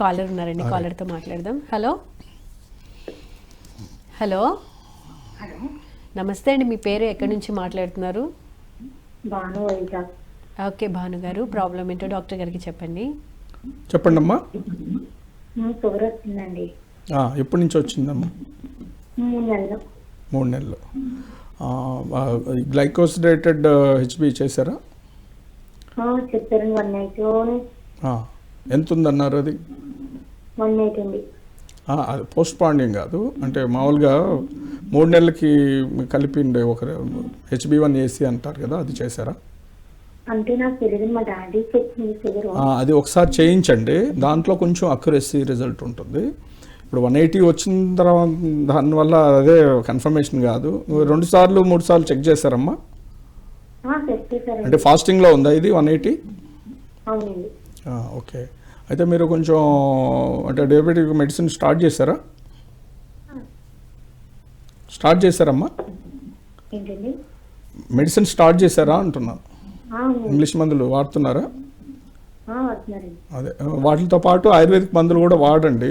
Caller ఉన్నారండి కాలర్తో మాట్లాడదాం. హలో? హలో? నమస్తే అండి మీ పేరు ఎక్కడి నుంచి మాట్లాడుతున్నారు? ఓకే భాను గారు ప్రాబ్లం ఏంటో డాక్టర్ గారికి చెప్పండి. చెప్పండి అమ్మా షుగర్ వచ్చిందండి. ఆ, ఎప్పటి నుంచి వచ్చిందమ్మా? మూడు నెలలు. మూడు నెలలు. గ్లైకోసిడేటెడ్ హెచ్బి చేశారా? వన్ నైట్ ఆ, ఎంత ఉందన్నారు అది? వన్ నైట్ అండి ఆ, అది పోస్ట్ పాండింగ్ కాదు. అంటే మామూలుగా మూడు నెలలకి కలిపి ఉండే ఒక హెచ్బి వన్ ఏసీ అంటారు కదా అది చేశారా? అంటే నాకు తెలియదు మా డాడీ చెప్పింది అది ఒకసారి చేయించండి. దాంట్లో కొంచెం అక్యురసీ రిజల్ట్ ఉంటుంది. ఇప్పుడు వన్ ఎయిటీ వచ్చిన తర్వాత దానివల్ల అదే కన్ఫర్మేషన్ కాదు. రెండు సార్లు మూడు సార్లు చెక్ చేశారమ్మా? అంటే ఫాస్టింగ్లో ఉందా ఇది వన్ ఎయిటీ ఓకే. అయితే మీరు కొంచెం అంటే డయాబెటిక్ మెడిసిన్ స్టార్ట్ చేశారా? స్టార్ట్ చేశారమ్మా? మెడిసిన్ స్టార్ట్ చేశారా అంటున్నాను ఇంగ్లీష్ మందులు వాడుతున్నారా? అదే వాటితో పాటు ఆయుర్వేదిక్ మందులు కూడా వాడండి.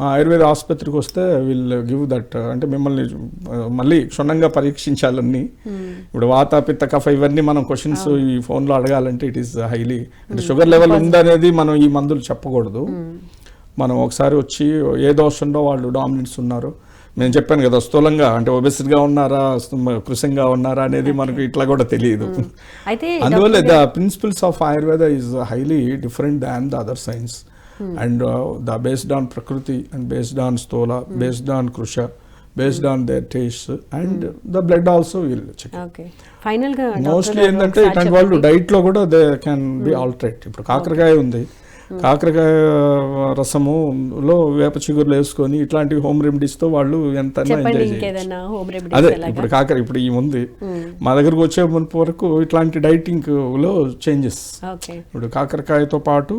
మా ఆయుర్వేద ఆసుపత్రికి వస్తే విల్ గివ్ దట్ అంటే మిమ్మల్ని మళ్ళీ క్షుణ్ణంగా పరీక్షించాలన్నీ ఇప్పుడు వాత పిత్త కఫ ఇవన్నీ మనం క్వశ్చన్స్ ఈ ఫోన్లో అడగాలంటే ఇట్ ఈస్ హైలీ అంటే షుగర్ లెవెల్ ఉందనేది మనం ఈ మందులు చెప్పకూడదు. మనం ఒకసారి వచ్చి ఏ దోషంలో వాళ్ళు డామినెంట్స్ ఉన్నారు. నేను చెప్పాను కదా స్థూలంగా అంటే ఒబెసిడ్గా ఉన్నారా కృశంగా ఉన్నారా అనేది మనకు ఇట్లా కూడా తెలియదు. అయితే అందువల్ల the principles of Ayurveda is highly different than the other science and the based on prakriti and based on sthula based on krisha based on their taste and the blood also will check mostly ఏంటంటే ఇట్లాంటి వాళ్ళు చెప్పండి. డైట్లో కూడా they can be alter it ఇప్పుడు కాకరకాయ ఉంది. కాకరకాయ రసము లో వేప చిగురులు వేసుకొని ఇట్లాంటి హోమ్ రెమెడీస్తో వాళ్ళు ఎంత ఎంజాయ్ చేయొచ్చు. అదే ఇప్పుడు కాకర ఇప్పుడు ఈ ఉంది. మా దగ్గరకు వచ్చే మునుపు వరకు ఇట్లాంటి డైటింగ్లో చేంజెస్ ఇప్పుడు కాకరకాయతో పాటు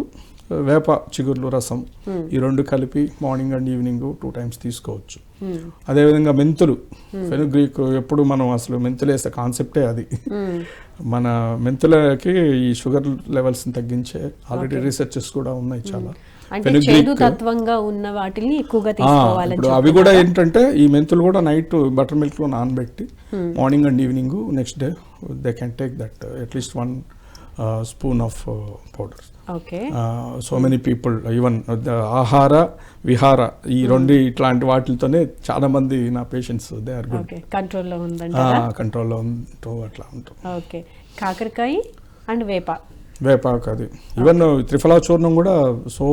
వేప చిగుర్లు రసం ఈ రెండు కలిపి morning and evening two times తీసుకోవచ్చు. అదేవిధంగా మెంతులు. ఫెనుగ్రీక్ ఎప్పుడు మనం అసలు మెంతులు వేసే కాన్సెప్టే అది. మన మెంతులకి ఈ షుగర్ లెవెల్స్ తగ్గించే ఆల్రెడీ రీసెర్చెస్ కూడా ఉన్నాయి చాలా. తత్వంగా ఉన్న వాటిని ఎక్కువగా ఇప్పుడు అవి కూడా ఏంటంటే ఈ మెంతులు కూడా నైట్ బటర్ మిల్క్లో నానబెట్టి morning and evening next day they can take that at least one spoon of powder okay. So many people even ahara vihara ఈ రెండు ఇట్లాంటి వాటితోనే చాలా మంది నా పేషెంట్స్ దే ఆర్ గుడ్ కంట్రోల్లో ఉందంటారా? కంట్రోల్లో ఉంటూ అట్లా ఉంటాం. ఓకే. కాకరకాయ అండ్ వేప. వేపాకు అది. ఈవెన్ త్రిఫలా చూర్ణం కూడా so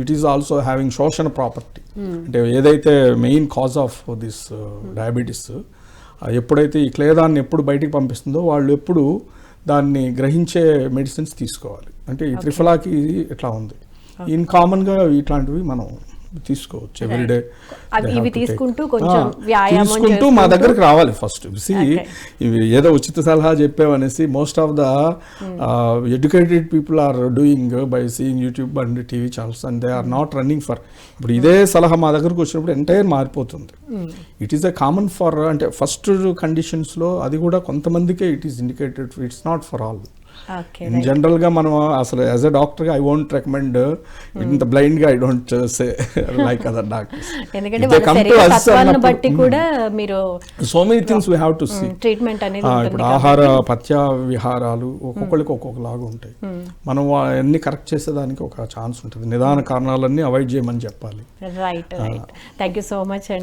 it is also having shoshana property అంటే ఏదైతే main cause of this diabetes ఎప్పుడైతే ఈ క్లేదాన్ని ఎప్పుడు బయటికి పంపిస్తుందో వాళ్ళు ఎప్పుడు దాన్ని గ్రహించే మెడిసిన్స్ తీసుకోవాలి. అంటే ఈ త్రిఫలాకి ఇట్లా ఉంది? ఇన్ కామన్గా ఇట్లాంటివి మనం తీసుకోవచ్చు. ఎవ్రీడే ఇవి తీసుకుంటూ కొంచెం వ్యాయామం తీసుకుంటూ మా దగ్గరికి రావాలి ఫస్ట్ సి. ఇవి ఏదో ఉచిత సలహా చెప్పామనేసి most of the educated people are doing by seeing YouTube and TV channels and they are not running for ఇప్పుడు ఇదే సలహా మా దగ్గరకు వచ్చినప్పుడు ఎంటైర్ మారిపోతుంది. It is a common for అంటే ఫస్ట్ కండిషన్స్లో అది కూడా కొంతమందికే it is indicated it's not for all in జనరల్గా మనం అసలు as a doctor I won't recommend ఇంత బ్లైండ్గా I don't say like other doctors ఎందుకంటే బట్టి కూడా మీరు so many things we have to see treatment అనేది ఇప్పుడు ఆహార పథ్య విహారాలు ఒక్కొక్కరికి ఒక్కొక్కలాగా ఉంటాయి. మనం వా- అన్ని కరెక్ట్ చేసేదానికి ఒక ఛాన్స్ ఉంటుంది. నిదాన కారణాలన్నీ అవాయిడ్ చేయమని చెప్పాలి. Right right thank you so much అండి.